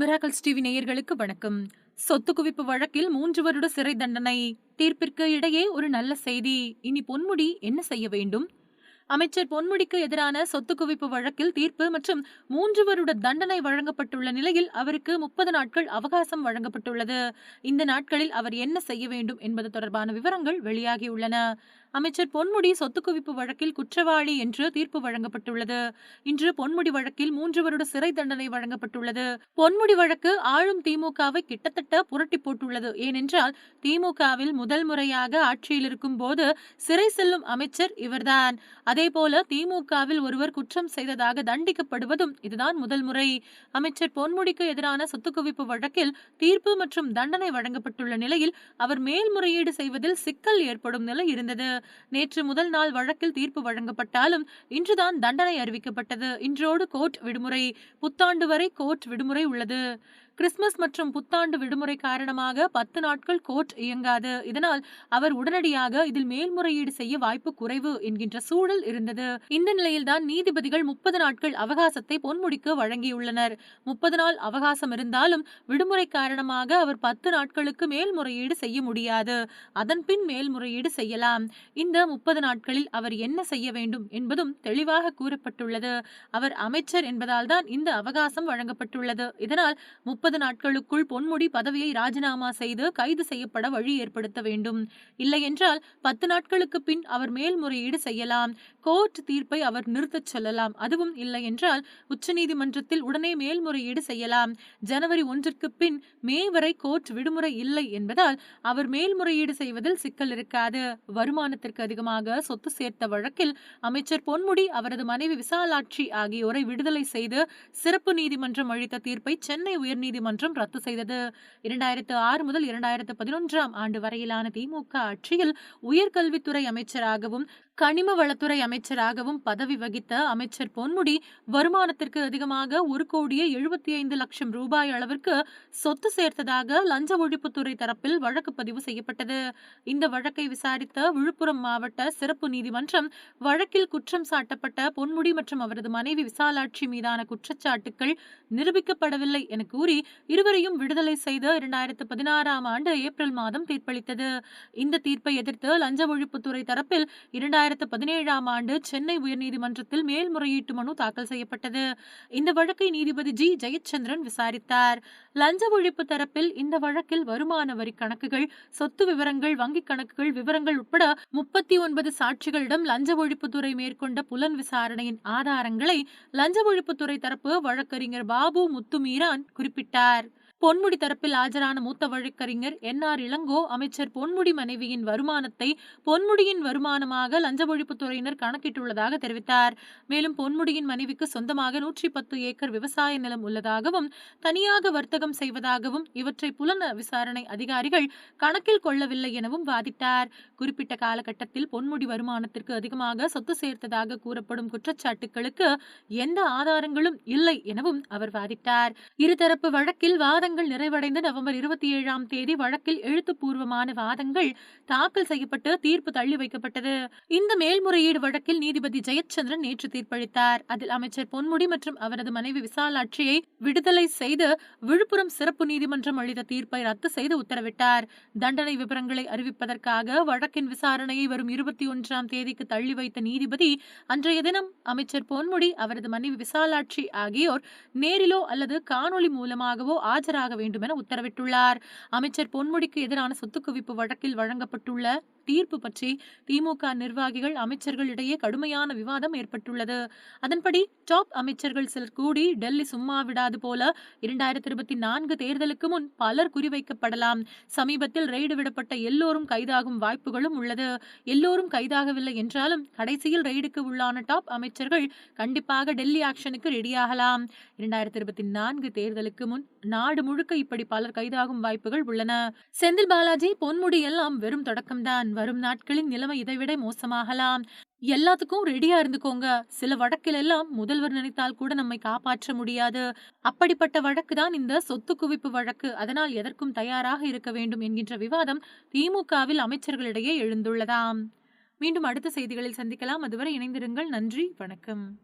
Miracles TV நேயர்களுக்கு வணக்கம். சொத்து குவிப்பு வழக்கில் மூன்று வருட சிறை தண்டனை. தீர்ப்பிற்கு இடையே ஒரு நல்ல செய்தி. இனி பொன்முடி என்ன செய்ய வேண்டும்? அமைச்சர் பொன்முடிக்கு எதிரான சொத்து குவிப்பு வழக்கில் தீர்ப்பு மற்றும் மூன்று வருட தண்டனை வழங்கப்பட்டுள்ள நிலையில் அவருக்கு முப்பது நாட்கள் அவகாசம் வழங்கப்பட்டுள்ளது. இந்த நாட்களில் அவர் என்ன செய்ய வேண்டும் என்பது தொடர்பான விவரங்கள் வெளியாகியுள்ளன. அமைச்சர் பொன்முடி சொத்து குவிப்பு வழக்கில் குற்றவாளி என்று தீர்ப்பு வழங்கப்பட்டுள்ளது. இன்று பொன்முடி வழக்கில் மூன்று வருட சிறை தண்டனை வழங்கப்பட்டுள்ளது. பொன்முடி வழக்கு ஆளும் திமுகவை கிட்டத்தட்ட புரட்டி போட்டுள்ளது. ஏனென்றால் திமுகவில் முதல் முறையாக ஆட்சியில் இருக்கும் போது சிறை செல்லும் அமைச்சர் இவர்தான். அதேபோல திமுகவில் ஒருவர் குற்றம் செய்ததாக தண்டிக்கப்படுவதும் இதுதான் முதல் முறை. அமைச்சர் பொன்முடிக்கு எதிரான சொத்து குவிப்பு வழக்கில் தீர்ப்பு மற்றும் தண்டனை வழங்கப்பட்டுள்ள நிலையில் அவர் மேல்முறையீடு செய்வதில் சிக்கல் ஏற்படும் நிலை இருந்தது. நேற்று முதல் நாள் வழக்கில் தீர்ப்பு வழங்கப்பட்டாலும் இன்றுதான் தண்டனை அறிவிக்கப்பட்டது. இன்றோடு கோர்ட் விடுமுறை புத்தாண்டு வரை கோர்ட் விடுமுறை உள்ளது. கிறிஸ்துமஸ் மற்றும் புத்தாண்டு விடுமுறை காரணமாக பத்து நாட்கள் கோர்ட் இயங்காது. இதனால் அவர் உடனடியாக இதில் மேல்முறையீடு செய்ய வாய்ப்பு குறைவு என்கின்ற சூழல் இருந்தது. இந்த நிலையில்தான் நீதிபதிகள் முப்பது நாட்கள் அவகாசத்தை பொன்முடிக்கு வழங்கியுள்ளனர். முப்பது நாள் அவகாசம் இருந்தாலும் விடுமுறை காரணமாக அவர் பத்து நாட்களுக்கு மேல்முறையீடு செய்ய முடியாது. அதன்பின் மேல்முறையீடு செய்யலாம். இந்த முப்பது நாட்களில் அவர் என்ன செய்ய வேண்டும் என்பதும் தெளிவாக கூறப்பட்டுள்ளது. அவர் அமைச்சர் என்பதால் தான் இந்த அவகாசம் வழங்கப்பட்டுள்ளது. இதனால் முப்பது முப்பது நாட்களுக்குள் பொன்முடி பதவியை ராஜினாமா செய்து கைது செய்யப்பட வழி ஏற்படுத்த வேண்டும். இல்லையென்றால் பத்து நாட்களுக்கு பின் அவர் மேல்முறையீடு செய்யலாம். கோர்ட் தீர்ப்பை அவர் நிறுத்தச் சொல்லலாம். அதுவும் இல்லையென்றால் உச்சநீதிமன்றத்தில் உடனே மேல்முறையீடு செய்யலாம். ஜனவரி ஒன்றிற்கு பின் மே வரை கோர்ட் விடுமுறை இல்லை என்பதால் அவர் மேல்முறையீடு செய்வதில் சிக்கல் இருக்காது. வருமானத்திற்கு அதிகமாக சொத்து சேர்த்த வழக்கில் அமைச்சர் பொன்முடி அவரது மனைவி விசாலாட்சி ஆகியோரை விடுதலை செய்து சிறப்பு நீதிமன்றம் அளித்த தீர்ப்பை சென்னை உயர்நீதி நீதிமன்றம் ரத்து செய்தது. இரண்டாயிரத்து ஆறு முதல் இரண்டாயிரத்து பதினொன்றாம் ஆண்டு வரையிலான திமுக ஆட்சியில் உயர்கல்வித்துறை அமைச்சராகவும் கனிம வளத்துறை அமைச்சராகவும் பதவி வகித்த அமைச்சர் பொன்முடி வருமானத்திற்கு அதிகமாக ஒரு கோடியே எழுபத்தி ஐந்து லட்சம் ரூபாய் அளவிற்கு சொத்து சேர்த்ததாக லஞ்ச ஒழிப்புத்துறை தரப்பில் வழக்கு பதிவு செய்யப்பட்டது. இந்த வழக்கை விசாரித்த விழுப்புரம் மாவட்ட சிறப்பு நீதிமன்றம் வழக்கில் குற்றம் சாட்டப்பட்ட பொன்முடி மற்றும் அவரது மனைவி விசாலாட்சி மீதான குற்றச்சாட்டுகள் நிரூபிக்கப்படவில்லை என கூறி இருவரையும் விடுதலை செய்து இரண்டாயிரத்து பதினாறாம் ஆண்டு ஏப்ரல் மாதம் தீர்ப்பளித்தது. இந்த தீர்ப்பை எதிர்த்து லஞ்ச ஒழிப்புத்துறை தரப்பில் இரண்டாயிரத்தி இரண்டாயிரத்து பதினேழாம் ஆண்டு சென்னை உயர்நீதிமன்றத்தில் மேல்முறையீட்டு மனு தாக்கல் செய்யப்பட்டது. இந்த வழக்கை நீதிபதி ஜி. ஜெயச்சந்திரன் விசாரித்தார். லஞ்ச ஒழிப்பு தரப்பில் இந்த வழக்கில் வருமான வரி கணக்குகள் சொத்து விவரங்கள் வங்கிக் கணக்குகள் விவரங்கள் உட்பட முப்பத்தி ஒன்பது சாட்சிகளிடம் லஞ்ச ஒழிப்புத்துறை மேற்கொண்ட புலன் விசாரணையின் ஆதாரங்களை லஞ்ச ஒழிப்புத்துறை தரப்பு வழக்கறிஞர் பாபு முத்துமீரான் குறிப்பிட்டார். பொன்முடி தரப்பில் ஆஜரான மூத்த வழக்கறிஞர் என் ஆர் இளங்கோ அமைச்சர் பொன்முடி மனைவியின் வருமானத்தை பொன்முடியின் வருமானமாக லஞ்ச ஒழிப்புத்துறையினர் கணக்கிட்டுள்ளதாக தெரிவித்தார். மேலும் பொன்முடியின் மனைவிக்கு சொந்தமாக நூற்றி பத்து ஏக்கர் விவசாய நிலம் உள்ளதாகவும் தனியாக வர்த்தகம் செய்வதாகவும் இவற்றை புலன் விசாரணை அதிகாரிகள் கணக்கில் கொள்ளவில்லை எனவும் வாதிட்டார். குறிப்பிட்ட காலகட்டத்தில் பொன்முடி வருமானத்திற்கு அதிகமாக சொத்து சேர்த்ததாக கூறப்படும் குற்றச்சாட்டுகளுக்கு எந்த ஆதாரங்களும் இல்லை எனவும் அவர் வாதிட்டார். இருதரப்பு வழக்கில் வாத வாதங்கள் நிறைவடைந்த நவம்பர் இருபத்தி ஏழாம் தேதி வழக்கில் எழுத்துப்பூர்வமான வாதங்கள் தாக்கல் செய்யப்பட்டு தீர்ப்பு தள்ளி வைக்கப்பட்டது. இந்த மேல்முறையீடு வழக்கில் நீதிபதி ஜெயச்சந்திரன் நேற்று தீர்ப்பளித்தார். அதில் அமைச்சர் பொன்முடி மற்றும் அவரது மனைவி விசாலாட்சியை விடுதலை செய்து விழுப்புரம் சிறப்பு நீதிமன்றம் அளித்த தீர்ப்பை ரத்து செய்து உத்தரவிட்டார். தண்டனை விவரங்களை அறிவிப்பதற்காக வழக்கின் விசாரணையை வரும் இருபத்தி ஒன்றாம் தேதிக்கு தள்ளி வைத்த நீதிபதி அன்றைய தினம் அமைச்சர் பொன்முடி அவரது மனைவி விசாலாட்சி ஆகியோர் நேரிலோ அல்லது காணொலி மூலமாகவோ ஆஜராக வேண்டும் என உத்தரவிட்டுள்ளார். அமைச்சர் பொன்முடிக்கு எதிரான சொத்து குவிப்பு வழக்கில் வழங்கப்பட்டுள்ள தீர்ப்பு பற்றி திமுக நிர்வாகிகள் அமைச்சர்களிடையே கடுமையான விவாதம் ஏற்பட்டுள்ளது. அதன்படி டாப் அமைச்சர்கள் சிலர் கூடி டெல்லி சும்மா விடாது போல இரண்டாயிரத்தி இருபத்தி நான்கு தேர்தலுக்கு முன் பலர் குறிவைக்கப்படலாம். சமீபத்தில் ரெய்டு விடப்பட்ட எல்லோரும் கைதாகும் வாய்ப்புகளும் உள்ளது. எல்லோரும் கைதாகவில்லை என்றாலும் கடைசியில் ரெய்டுக்கு உள்ளான டாப் அமைச்சர்கள் கண்டிப்பாக டெல்லி ஆக்ஷனுக்கு ரெடியாகலாம். இரண்டாயிரத்தி இருபத்தி நான்கு தேர்தலுக்கு முன் நாடு முழுக்க இப்படி பலர் கைதாகும் வாய்ப்புகள் உள்ளன. செந்தில் பாலாஜி பொன்முடி எல்லாம் வெறும் தொடக்கம்தான். வரும் நாட்களில் நிலைமை இதைவிட மோசமாகலாம். எல்லாத்துக்கும் ரெடியா இருந்துக்கோங்க. சில வழக்கில் எல்லாம் முதல்வர் நினைத்தால் கூட நம்மை காப்பாற்ற முடியாது. அப்படிப்பட்ட வழக்கு தான் இந்த சொத்து குவிப்பு வழக்கு. அதனால் எதற்கும் தயாராக இருக்க வேண்டும் என்கின்ற விவாதம் திமுகவில் அமைச்சர்களிடையே எழுந்துள்ளதாம். மீண்டும் அடுத்த செய்திகளில் சந்திக்கலாம். அதுவரை இணைந்திருங்கள். நன்றி. வணக்கம்.